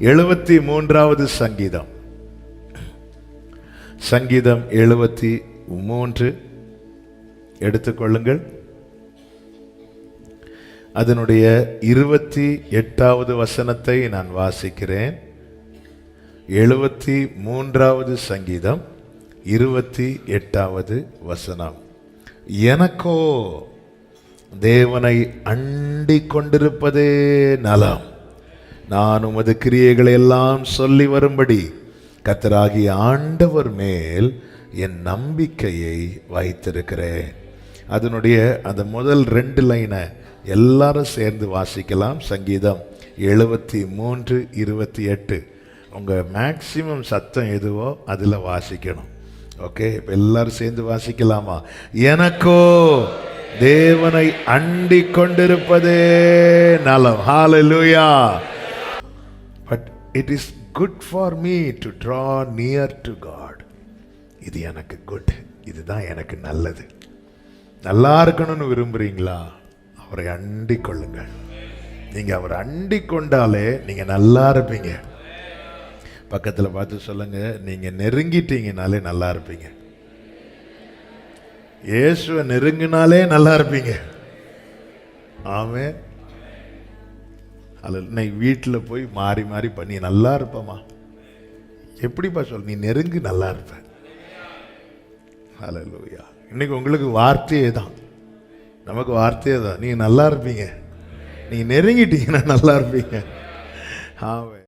எழுபத்தி மூன்றாவது சங்கீதம். சங்கீதம் எழுபத்தி மூன்று. எடுத்துக்கொள்ளுங்கள். அதனுடைய இருபத்தி எட்டாவது வசனத்தை நான் வாசிக்கிறேன். எழுபத்தி மூன்றாவது சங்கீதம் இருபத்தி எட்டாவது வசனம். எனக்கோ தேவனை அண்டிக் கொண்டிருப்பதே நலம். நான் உமது கிரியைகளை எல்லாம் சொல்லி வரும்படி கத்தராகிய ஆண்டவர் மேல் என் நம்பிக்கையை வைத்திருக்கிறேன். அதனுடைய அந்த முதல் ரெண்டு லைனை எல்லாரும் சேர்ந்து வாசிக்கலாம். சங்கீதம் எழுபத்தி மூன்று இருபத்தி எட்டு. உங்கள் மேக்சிமம் சத்தம் எதுவோ அதில் வாசிக்கணும். ஓகே? இப்போ எல்லாரும் சேர்ந்து வாசிக்கலாமா? எனக்கோ தேவனை அண்டிக் கொண்டிருப்பதே நலம். Hallelujah it is good for me to draw near to God இது எனக்கு குட் இதுதான் எனக்கு நல்லது. நல்லா இருக்கணும்னு விரும்புறீங்களா? அவரை அண்டி கொள்ளுங்கள். நீங்க அவரை அண்டி கொண்டாலே நீங்கள் நல்லா இருப்பீங்க. பக்கத்தில் பார்த்து சொல்லுங்க நீங்கள் நெருங்கிட்டீங்கனாலே நல்லா இருப்பீங்க. இயேசுவை நெருங்கினாலே நல்லா இருப்பீங்க. ஆமே அதில் இன்னைக்கு வீட்டில் போய் மாறி மாறி பண்ணி நல்லா இருப்பம்மா. எப்படிப்பா சொல் நீ நெருங்கி நல்லா இருப்ப. அலலூயா இன்னைக்கு உங்களுக்கு வார்த்தையே தான். நமக்கு வார்த்தையே தான். நீங்கள் நல்லா இருப்பீங்க. நீங்கள் நெருங்கிட்டீங்கன்னா நல்லா இருப்பீங்க. ஆமே